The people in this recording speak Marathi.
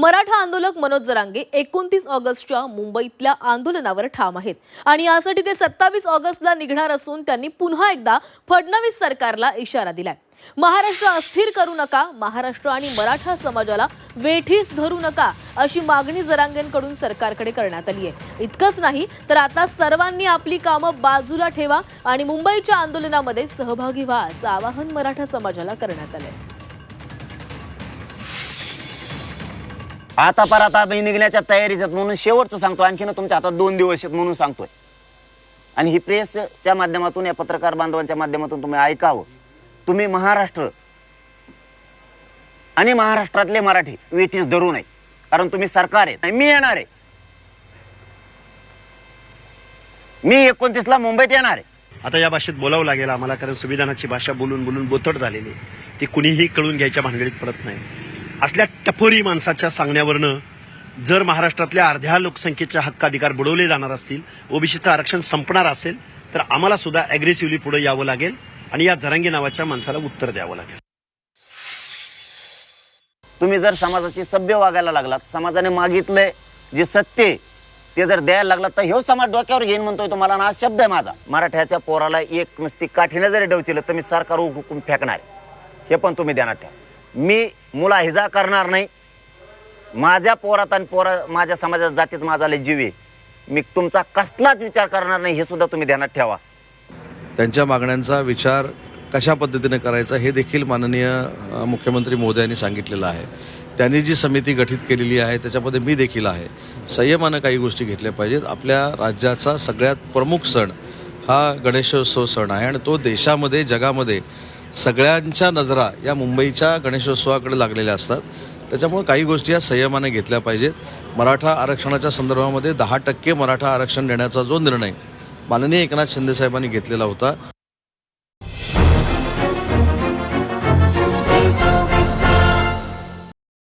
मराठा आंदोलक मनोज जरांगे एकोणतीस ऑगस्टच्या मुंबईतल्या आंदोलनावर ठाम आहेत. आणि यासाठी ते सत्तावीस ऑगस्टला निघणार असून त्यांनी पुन्हा एकदा फडणवीस सरकारला इशारा दिलाय. महाराष्ट्र अस्थिर करू नका महाराष्ट्र आणि मराठा समाजाला वेठीस धरू नका अशी मागणी जरांगेंकडून सरकारकडे करण्यात आली आहे. इतकंच नाही तर आता सर्वांनी आपली कामं बाजूला ठेवा आणि मुंबईच्या आंदोलनामध्ये सहभागी व्हा असं आवाहन मराठा समाजाला करण्यात आलंय. आता पर आता निघण्याच्या तयारीत आहेत म्हणून शेवटचं सांगतो. आणखीन तुमच्या हातात दोन दिवस आहेत म्हणून सांगतोय. आणि ही प्रेसच्या माध्यमातून या पत्रकार बांधवांच्या माध्यमातून तुम्ही ऐकावं. तुम्ही महाराष्ट्र आणि महाराष्ट्रातले मराठी वेठीस धरू नये. कारण तुम्ही सरकार आहे. नाही, मी येणार आहे. मी एकोणतीसला मुंबईत येणार आहे. आता या भाषेत बोलावं लागेल आम्हाला कारण संविधानाची भाषा बोलून बोलून बोथट झालेली ती कुणीही कळून घ्यायच्या भानगडीत पडत नाही. असल्या टपोरी माणसाच्या सांगण्यावरनं जर महाराष्ट्रातल्या अर्ध्या लोकसंख्येच्या हक्क अधिकार बुडवले जाणार असतील ओबीसीचं आरक्षण संपणार असेल तर आम्हाला सुद्धा अग्रेसिव्हली पुढे यावं लागेल आणि या जरांगी नावाच्या माणसाला उत्तर द्यावं लागेल. तुम्ही जर समाजाची सभ्य वागायला लागलात समाजाने मागितलंय जे सत्य आहे, ते जर द्यायला लागलात तर ह्यो समाज डोक्यावर घेईन म्हणतोय तुम्हाला ना शब्द आहे माझा. मराठ्याच्या पोराला एक नुसती काठीने जरी डवचिलं तर मी सरकार हुकूम फेकणार हे पण तुम्ही ध्यानात ठेवा. मी मुलाहिजा करणार नाही. माझ्या पोरात आणि पोरा माझ्या समाजात जातीत माझा लय जीव आहे. मी तुमचा कसलाच विचार करणार नाही हे सुद्धा तुम्ही ध्यानात ठेवा. त्यांच्या मागण्यांचा विचार कशा पद्धतीने करायचा हे देखील माननीय मुख्यमंत्री मोदयांनी सांगितलेलं आहे. त्यांनी जी समिती गठीत केलेली आहे त्याच्यामध्ये मी देखील आहे. संयमानं काही गोष्टी घेतल्या पाहिजेत. आपल्या राज्याचा सगळ्यात प्रमुख सण हा गणेशोत्सव सण आहे आणि तो देशामध्ये जगामध्ये सगळ्यांच्या नजरा या मुंबईच्या गणेशोत्सवाकडे लागलेल्या असतात. त्याच्यामुळे काही गोष्टी या संयमाने घेतल्या पाहिजेत. मराठा आरक्षणाच्या संदर्भामध्ये दहा टक्के मराठा आरक्षण देण्याचा जो निर्णय माननीय एकनाथ शिंदेसाहेबांनी घेतलेला होता